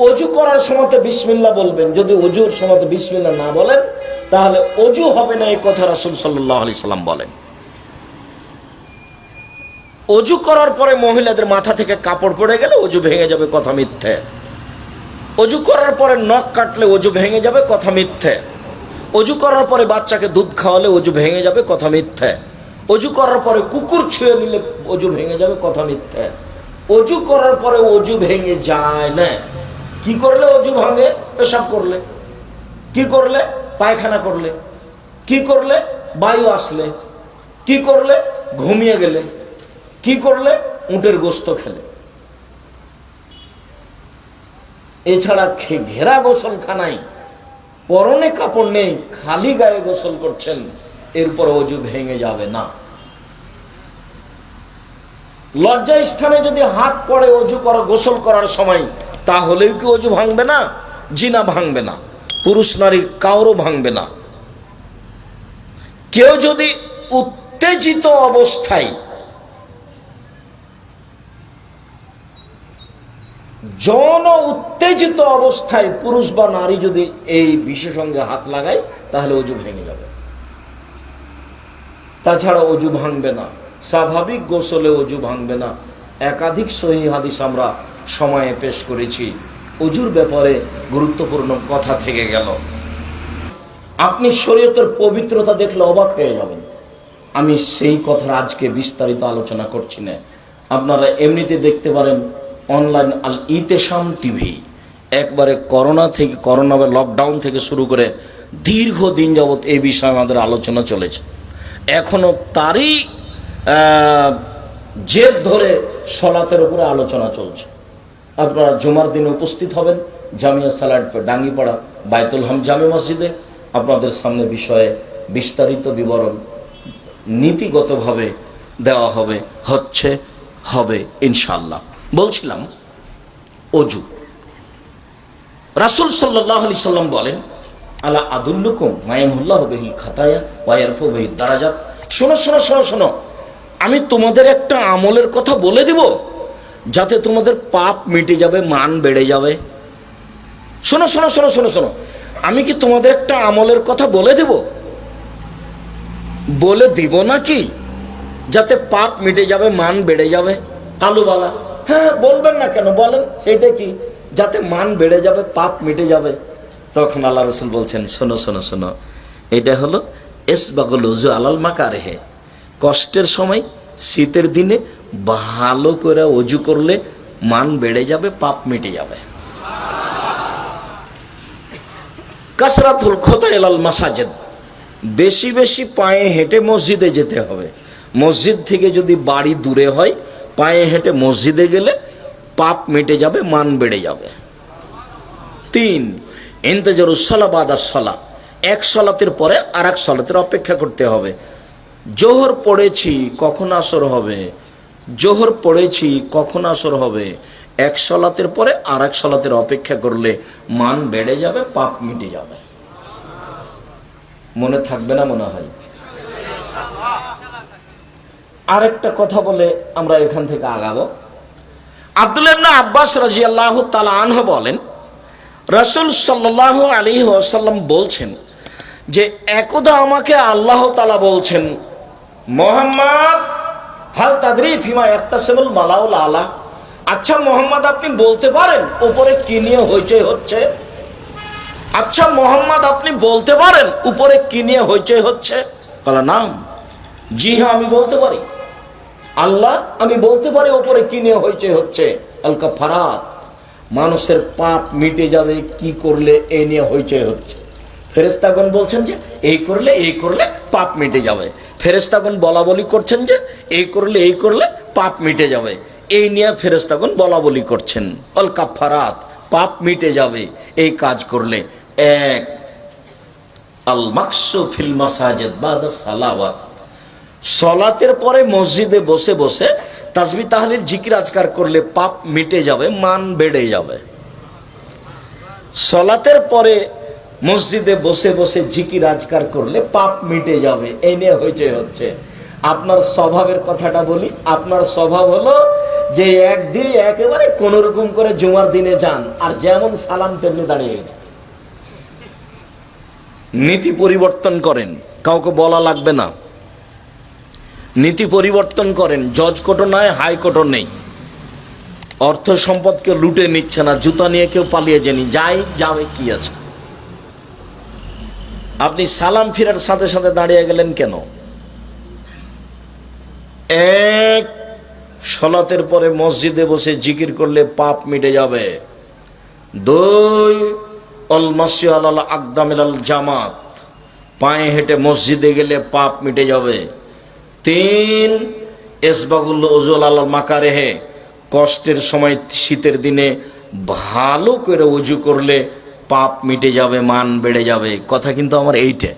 অজু করার সময় বিসমিল্লা বলবেন। যদি অজুর সময় বিসমিল্লা না বলেন, তাহলে অজু হবে না এই কথা রাসুল সাল্লাহ আলি সাল্লাম বলেন। অজু করার পরে মহিলাদের মাথা থেকে কাপড় পড়ে গেলে অজু ভেঙে যাবে কথা মিথ্যে। অজু করার পরে নখ কাটলে অজু ভেঙে যাবে কথা মিথ্যে। অজু করার পরে বাচ্চাকে দুধ খাওয়ালে অজু ভেঙে যাবে কথা মিথ্যে। অজু করার পরে কুকুর ছুঁয়ে নিলে অজু ভেঙে যাবে কথা মিথ্যে। অজু করার পরে অজু ভেঙে যায় না। কি করলে অজু ভাঙে? পেশাব করলে। কি করলে? পায়খানা করলে। কি করলে? বায়ু আসলে। কি করলে? ঘুমিয়ে গেলে। কি করলে? উটের গোস্ত খেলে। এছাড়া ঘেরা গোসলখানায় পরনে কাপড় নেই, খালি গায়ে গোসল করছেন, এরপর অজু ভেঙে যাবে না। লজ্জা স্থানে যদি হাত পড়ে অজু করা, গোসল করার সময় তাহলেও কি অজু ভাঙবে না? জিনা ভাঙবে না। পুরুষ নারীর কাউরও ভাঙবে না। কেউ যদি উত্তেজিত অবস্থায় যৌন উত্তেজিত অবস্থায় পুরুষ বা নারী যদি এই বিশেষঙ্গে হাত লাগায়, তাহলে অজু ভেঙে যাবে। তাছাড়া অজু ভাঙবে না। স্বাভাবিক গোসলে অজু ভাঙবে না। একাধিক সহি হাদিস আমরা সময়ে পেশ করেছি। অজুর ব্যাপারে গুরুত্বপূর্ণ কথা থেকে গেল। আপনি শরীয়তের পবিত্রতা দেখলে অবাক হয়ে যাবেন। আমি সেই কথার আজকে বিস্তারিত আলোচনা করছি না। আপনারা এমনিতে দেখতে পারেন অনলাইন আল ইতেশাম টিভি। একবারে করোনা থেকে করোনা বা লকডাউন থেকে শুরু করে দীর্ঘদিন যাবৎ এই বিষয়ে আমাদের আলোচনা চলেছে। এখনও তারই জের ধরে সলাতের উপরে আলোচনা চলছে। আপনারা জুমার দিনে উপস্থিত হবেন, জামিয়া সালাড ডাঙ্গিপাড়া বায়তুল হাম জামে মসজিদে। আপনাদের সামনে বিষয়ে বিস্তারিত বিবরণ নীতিগতভাবে দেওয়া হবে, হচ্ছে, হবে ইনশাল্লাহ বলছিলাম, অজু। রাসুল সাল্লাহ আলি সাল্লাম বলেন, আলা আদুল্লুকুম মায়ামুল্লাহ বেহি খাতায়া ওয়ারফু বেহি দারাজাত। শোনো শোনো শোনো শোনো, আমি তোমাদের একটা আমলের কথা বলে দিব। যাতে তোমাদের পাপ মিটে যাবে, মান বেড়ে যাবে। শোনো শোনো শোনো শোনো শোনো। আমি কি তোমাদের একটা আমলের কথা বলে দেব? বলে দিব নাকি যাতে পাপ মিটে যাবে, মান বেড়ে যাবে। কালুবালা হ্যাঁ বলবেন না কেন? বলেন সেটা কি? যাতে মান বেড়ে যাবে, পাপ মিটে যাবে। তখন আল্লাহ রসুল বলছেন, শোনো শোনো শোনো। এটা হলো এস বাগল উজু আলাল মাকা রেহে কষ্টের সময়, শীতের দিনে ভালো করে অজু করলে মান বেড়ে যাবে, পাপ মিটে যাবে। কাসরাতুল খোতা এলাল মাসাজেদ। বেশি বেশি পায়ে হেঁটে মসজিদে যেতে হবে। মসজিদ থেকে যদি বাড়ি দূরে হয়, পায়ে হেঁটে মসজিদে গেলে পাপ মেটে যাবে, মান বেড়ে যাবে। তিন, ইন্তেজর উসলা বাদা সলা। এক সলাতের পরে আর এক সলাতের অপেক্ষা করতে হবে। জোহর পড়েছি, কখন আসর হবে? জোহর পড়েছি, কখন আসর হবে? এক সলাতের পরে আর এক সলাতের অপেক্ষা করলে মান বেড়ে যাবে, পাপ মিটে যাবে। মনে থাকবে না মনে হয়? আরেকটা কথা বলে আমরা এখান থেকে আগাবো। আব্দুল ইবনা আব্বাস রাজিয়াল্লাহ তালা আনহ বলেন, রসুল সাল্লাহ আলী ওসাল্লাম বলছেন যে, একদা আমাকে আল্লাহ তালা বলছেন, মোহাম্মদ হাল তাদরি ফিমা একতাসেমুল মালাউল আলা। আচ্ছা মোহাম্মদ, আপনি বলতে পারেন উপরে কি নিয়ে হইচই হচ্ছে? আচ্ছা মোহাম্মদ, আপনি বলতে পারেন উপরে কি নিয়ে হইচই হচ্ছে? বলা নাম। জি হ্যাঁ আমি বলতে পারি। আল্লাহ, আমি বলতে পারি ওপরে কি নিয়ে হইচই হচ্ছে? আলকা ফারাত মানুষের পাপ মিটে যাবে, কি করলে এ নিয়ে হইচই হচ্ছে? ফেরেস্তাগণ বলছেন যে, এই করলে এই করলে পাপ মিটে যাবে। ফেরেস্তাগণ বলা বলি করছেন যে, এই করলে এই করলে পাপ মিটে যাবে। এই নিয়ে ফেরেস্তাগণ বলা বলি করছেন। অল কাফারাত পাপ মিটে যাবে এই কাজ করলে। এক, আল মাকসু ফিল মাসাজেদ বাদা সালাওয়াত। সলাতের পরে মসজিদে বসে বসে তাসবি তাহলিল জিকির আজকার করলে পাপ মিটে যাবে, মান বেড়ে যাবে। সলাতের পরে মসজিদে বসে বসে ঝিকি রাজকার করলে পাপ মিটে যাবে, এই নিয়ে হচ্ছে। আপনার স্বভাবের কথাটা বলি, আপনার স্বভাব হলো যে একদিন একেবারে কোন রকম করে জুমার দিনে যান, আর যেমন সালাম তেমনি দাঁড়িয়ে গেছে। নীতি পরিবর্তন করেন, কাউকে বলা লাগবে না। নীতি পরিবর্তন করেন, জজ কোর্টও নয় হাইকোর্টও নেই। অর্থ সম্পদকে লুটে নিচ্ছে না, জুতা নিয়ে কেউ পালিয়ে যায়নি, যাই, যাবে কি আছে। আপনি সালাম ফিরার সাথে সাথে দাঁড়িয়ে গেলেন কেন? এক সলাতের পরে মসজিদে বসে জিকির করলে পাপ মিটে যাবে। দুই, অল মাসি আল আকদামিল আল জামাত। পায়ে হেঁটে মসজিদে গেলে পাপ মিটে যাবে। তিন, এসবাগুল ওজুল আল মাকারেহে। কষ্টের সময় শীতের দিনে ভালো করে উজু করলে পাপ মিটে যাবে মান বেড়ে যাবে। কথা কিন্তু আমার এইটা